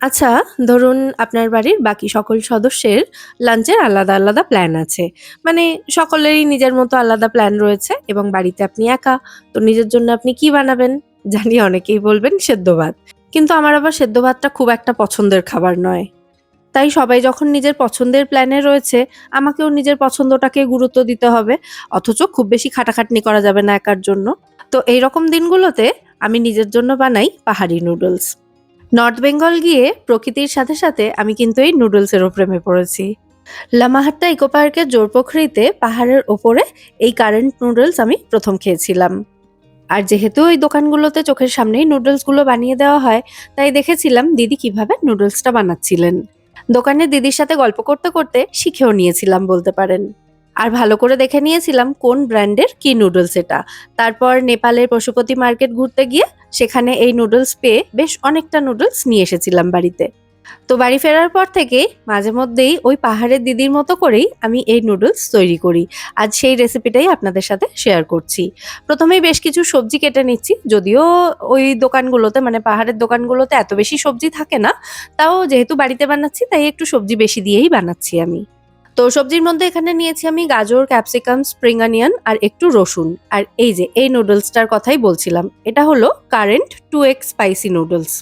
আচ্ছা, ধরুন আপনার বাড়ির বাকি সকল সদস্যের লাঞ্চের আলাদা, আলাদা প্ল্যান আছে। মানে সকলেরই নিজের মতো আলাদা প্ল্যান রয়েছে এবং বাড়িতে আপনি একা। তো নিজের জন্য আপনি কি বানাবেন? জানি অনেকেই বলবেন সেদ্ধ ভাত। কিন্তু আমার আবার সেদ্ধ ভাতটা খুব একটা পছন্দের খাবার নয়। তাই সবাই যখন নিজের পছন্দের প্ল্যানে রয়েছে, আমাকেও নিজের পছন্দটাকে গুরুত্ব দিতে হবে। অথচ খুব বেশি খাটাখাটনি করা যাবে না একার জন্য। তো এইরকম দিনগুলোতে আমি নিজের জন্য বানাই পাহাড়ি নুডলস। নর্থ বেঙ্গল গিয়ে প্রকৃতির সাথে সাথে আমি কিন্তু এই নুডলসেরও প্রেমে পড়েছি। লামাহাট্টা ইকো পার্কের জোরপোখরিতে পাহাড়ের ওপরে এই কারেন্ট নুডলস আমি প্রথম খেয়েছিলাম। আর যেহেতু ওই দোকানগুলোতে চোখের সামনেই নুডলসগুলো বানিয়ে দেওয়া হয়, তাই দেখেছিলাম দিদি কীভাবে নুডলসটা বানাচ্ছিলেন। দোকানে দিদির সাথে গল্প করতে করতে শিখেও নিয়েছিলাম বলতে পারেন। আর ভালো করে দেখে নিয়েছিলাম কোন ব্র্যান্ডের কি নুডলস এটা। তারপর নেপালের পশুপতি মার্কেট ঘুরতে গিয়ে সেখানে এই নুডলস পেয়ে বেশ অনেকটা নুডলস নিয়ে এসেছিলাম বাড়িতে। তো বাড়ি ফেরার পর থেকে মাঝে মধ্যেই ওই পাহাড়ের দিদির মতো করেই আমি এই নুডলস তৈরি করি। আজ সেই রেসিপিটাই আপনাদের সাথে শেয়ার করছি। প্রথমেই বেশ কিছু সবজি কেটে নিচ্ছি, যদিও ওই দোকানগুলোতে মানে পাহাড়ের দোকানগুলোতে এত বেশি সবজি থাকে না, তাও যেহেতু বাড়িতে বানাচ্ছি তাই একটু সবজি বেশি দিয়েই বানাচ্ছি আমি। তো সবজির মধ্যে এখানে নিয়েছি আমি গাজর ক্যাপসিকাম স্প্রিং অনিয়ন আর একটু রসুন। আর এই যে, এই নুডলসটার কথাই বলছিলাম। এটা হলো current two X spicy noodles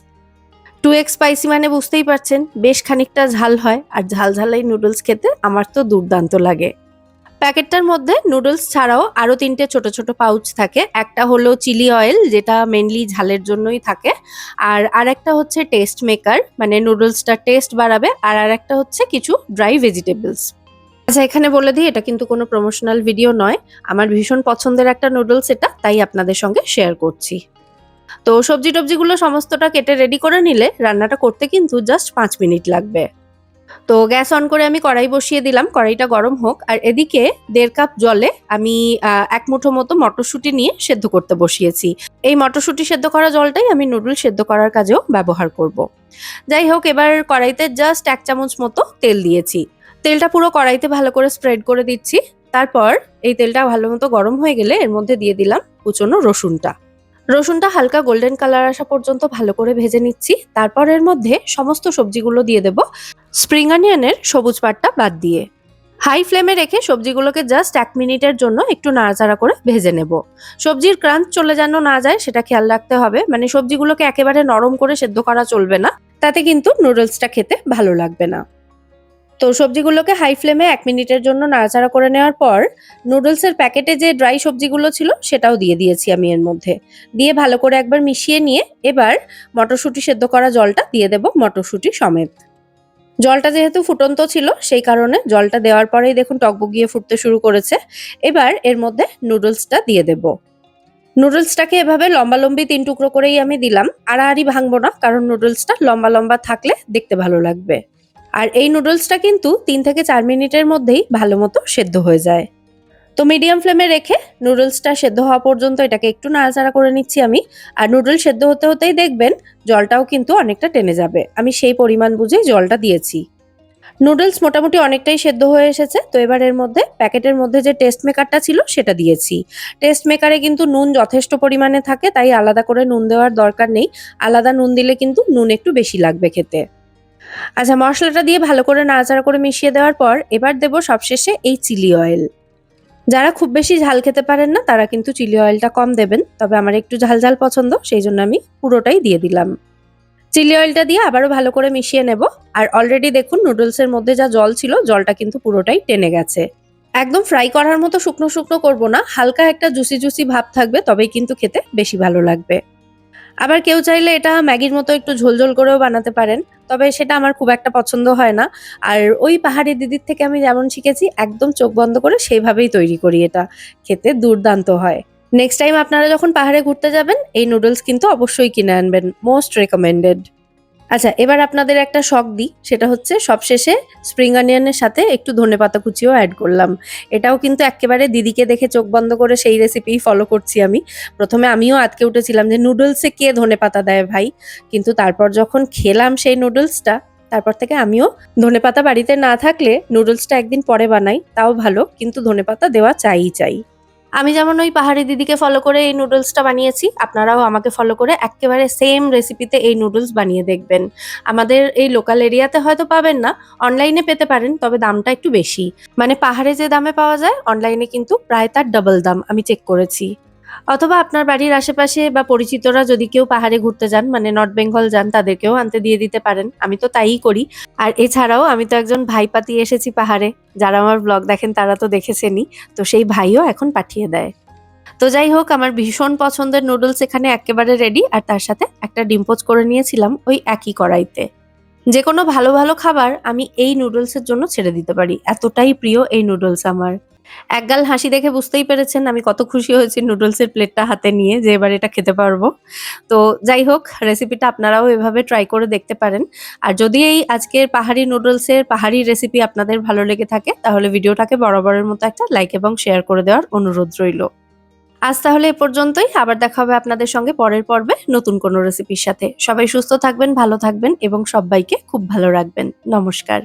two X spicy মানে বুঝতেই পারছেন, বেশ খানিকটা ঝাল হয়। আর ঝাল ঝালাই নুডলস খেতে আমার তো দুর্দান্ত লাগে। প্যাকেটটার মধ্যে নুডলস ছাড়াও আরও তিনটে ছোট ছোট পাউচ থাকে। একটা হলো চিলি অয়েল, যেটা মেনলি ঝালের জন্যই থাকে। আর আরেকটা হচ্ছে টেস্ট মেকার মানে নুডলসটা টেস্ট বাড়াবে। আর আরেকটা হচ্ছে কিছু ড্রাই ভেজিটেবলস আচ্ছা এখানে বলে দিই, এটা কিন্তু কোনো প্রমোশনাল ভিডিও নয়। আমার ভীষণ পছন্দের একটা নুডলস এটা, তাই আপনাদের সঙ্গে শেয়ার করছি। তো সবজি টবজিগুলো সমস্তটা কেটে রেডি করে নিলে রান্নাটা করতে কিন্তু জাস্ট পাঁচ মিনিট লাগবে। তো গ্যাস অন করে আমি কড়াই বসিয়ে দিলাম, কড়াইটা গরম হোক। আর এদিকে দেড় কাপ জলে আমি এক মুঠো মতো মটরশুঁটি নিয়ে সেদ্ধ করতে বসিয়েছি। এই মটরশুঁটি সেদ্ধ করা জলটাই আমি নুডল সেদ্ধ করার কাজেও ব্যবহার করব। যাই হোক, এবার কড়াইতে জাস্ট এক চামচ মতো তেল দিয়েছি। তেলটা পুরো কড়াইতে ভালো করে স্প্রেড করে দিচ্ছি। তারপর এই তেলটা ভালো মতো গরম হয়ে গেলে এর মধ্যে দিয়ে দিলাম কুচনো রসুনটা। রসুনটা হালকা গোল্ডেন কালার আসা পর্যন্ত ভালো করে ভেজে নিচ্ছি। তারপর এর মধ্যে সমস্ত সবজিগুলো দিয়ে দেব। স্প্রিং অনিয়নের সবুজ পাটটা বাদ দিয়ে। হাই ফ্লেমে রেখে সবজিগুলোকে জাস্ট এক মিনিটের জন্য একটু নাড়াচাড়া করে ভেজে নেব। সবজির ক্রাঞ্চ চলে যেন না যায়, সেটা খেয়াল রাখতে হবে। মানে সবজিগুলোকে একেবারে নরম করে সেদ্ধ করা চলবে না। তাতে কিন্তু নুডলসটা খেতে ভালো লাগবে না। তো সবজিগুলোকে হাই ফ্লেমে এক মিনিটের জন্য নাড়াচাড়া করে নেওয়ার পর নুডলসের প্যাকেটে যে ড্রাই সবজিগুলো ছিল সেটাও দিয়ে দিয়েছি আমি এর মধ্যে। দিয়ে ভালো করে একবার মিশিয়ে নিয়ে এবার মটরশুঁটি সেদ্ধ করা জলটা দিয়ে দেব মটরশুঁটি সমেত। জলটা যেহেতু ফুটন্ত ছিল সেই কারণে জলটা দেওয়ার পরেই দেখুন টকবগিয়ে ফুটতে শুরু করেছে। এবার এর মধ্যে নুডলসটা দিয়ে দেব। নুডলসটাকে এভাবে লম্বা লম্বি তিন টুকরো করেই আমি দিলাম। আড়াআড়ি ভাঙবো না, কারণ নুডলসটা লম্বা লম্বা থাকলে দেখতে ভালো লাগবে। আর এই নুডলসটা কিন্তু তিন থেকে চার মিনিটের মধ্যেই ভালো মতো সেদ্ধ হয়ে যায়। তো মিডিয়াম ফ্লেমে রেখে নুডলসটা সেদ্ধ হওয়া পর্যন্ত এটাকে একটু নাড়াচাড়া করে নিচ্ছি আমি। আর নুডল সেদ্ধ হতে হতেই দেখবেন জলটাও কিন্তু অনেকটা টেনে যাবে। আমি সেই পরিমাণ বুঝেই জলটা দিয়েছি। নুডলস মোটামুটি অনেকটাই সেদ্ধ হয়ে এসেছে। তো এবার এর মধ্যে প্যাকেটের মধ্যে যে টেস্ট মেকারটা ছিল সেটা দিয়েছি। টেস্ট মেকারে কিন্তু নুন যথেষ্ট পরিমাণে থাকে, তাই আলাদা করে নুন দেওয়ার দরকার নেই। আলাদা নুন দিলে কিন্তু নুন একটু বেশি লাগবে খেতে। আচ্ছা মশলাটা দিয়ে ভালো করে নাড়াচাড়া করে মিশিয়ে দেওয়ার পর এবার দেব সবশেষে এই চিলি অয়েল। যারা খুব বেশি ঝাল খেতে পারেন না, তারা কিন্তু চিলি অয়েলটা কম দেবেন, তবে আমার একটু ঝাল ঝাল পছন্দ, সেই জন্য আমি পুরোটাই দিয়ে দিলাম। চিলি অয়েলটা দিয়ে আবারও ভালো করে মিশিয়ে নেব, আর অলরেডি দেখুন নুডলসের মধ্যে যা জল ছিল, জলটা কিন্তু পুরোটাই টেনে গেছে। একদম ফ্রাই করার মতো শুকনো শুকনো করব না, হালকা একটা জুসি জুসি ভাব থাকবে, তবেই কিন্তু খেতে বেশি ভালো লাগবে। আবার কেউ চাইলে এটা ম্যাগির মতো একটু ঝোলঝোল করেও বানাতে পারেন, তবে সেটা আমার খুব একটা পছন্দ হয় না। আর ওই পাহাড়ি দিদির থেকে আমি যেমন শিখেছি, একদম চোখ বন্ধ করে সেইভাবেই তৈরি করি এটা, খেতে দুর্দান্ত হয়। নেক্সট টাইম আপনারা যখন পাহাড়ে ঘুরতে যাবেন, এই নুডলস কিন্তু অবশ্যই কিনে আনবেন মোস্ট রেকমেন্ডেড আচ্ছা এবার আপনাদের একটা শখ দিই, সেটা হচ্ছে সবশেষে স্প্রিং অনিয়নের সাথে একটু ধনেপাতা কুচিও অ্যাড করলাম। এটাও কিন্তু একেবারে দিদিকে দেখে চোখ বন্ধ করে সেই রেসিপি ফলো করছি আমি। প্রথমে আমিও আটকে উঠেছিলাম যে নুডলসে কে ধনেপাতা দেয় ভাই? কিন্তু তারপর যখন খেলাম সেই নুডলসটা তারপর থেকে আমিও ধনেপাতা বাড়িতে না থাকলে নুডলসটা একদিন পরে বানাই, তাও ভালো, কিন্তু ধনেপাতা দেওয়া চাই চাই আমি যেমন ওই পাহাড়ি দিদিকে ফলো করে এই নুডলসটা বানিয়েছি, আপনারাও আমাকে ফলো করে একেবারে সেম রেসিপিতে এই নুডলস বানিয়ে দেখবেন। আমাদের এই লোকাল এরিয়াতে হয়তো পাবেন না অনলাইনে পেতে পারেন, তবে দামটা একটু বেশি। মানে পাহাড়ে যে দামে পাওয়া যায় অনলাইনে কিন্তু প্রায় তার ডাবল দাম, আমি চেক করেছি। অথবা আপনার বাড়ির আশেপাশে বা পরিচিতরা যদি কেউ পাহাড়ে ঘুরতে যান মানে নর্থ বেঙ্গল যান, তাদেরকেও আনতে দিয়ে দিতে পারেন। আমি তো তাইই করি। আর এছাড়াও আমি তো একজন ভাই পাতিয়ে এসেছি পাহাড়ে। যারা আমার ব্লগ দেখেন, তারা তো দেখেছেনই। তো সেই ভাইও এখন পাঠিয়ে দেয়। তো যাই হোক, আমার ভীষণ পছন্দের নুডলস এখানে একেবারে রেডি আর তার সাথে একটা ডিম্পোজ করে নিয়েছিলাম ওই একই কড়াইতে। যে কোনো ভালো ভালো খাবার আমি এই নুডলসের জন্য ছেড়ে দিতে পারি। এতটাই প্রিয় এই নুডলস আমার। একগাল হাসি দেখে বুঝতেই পেরেছেন আমি কত খুশি হয়েছি নুডলসের প্লেটটা হাতে নিয়ে যে এবার এটা খেতে পারব। তো যাই হোক রেসিপিটা আপনারাও এভাবে ট্রাই করে দেখতে পারেন। আর যদি এই আজকের পাহাড়ি নুডলসের পাহাড়ি রেসিপি আপনাদের ভালো লেগে থাকে, তাহলে ভিডিওটাকে বরাবরের মতো একটা লাইক এবং শেয়ার করে দেওয়ার অনুরোধ রইল। আজ তাহলে এ পর্যন্তই, আবার দেখা হবে আপনাদের সঙ্গে পরের পর্বে নতুন কোনো রেসিপির সাথে। সবাই সুস্থ থাকবেন, ভালো থাকবেন এবং সবাইকে খুব ভালো রাখবেন। নমস্কার।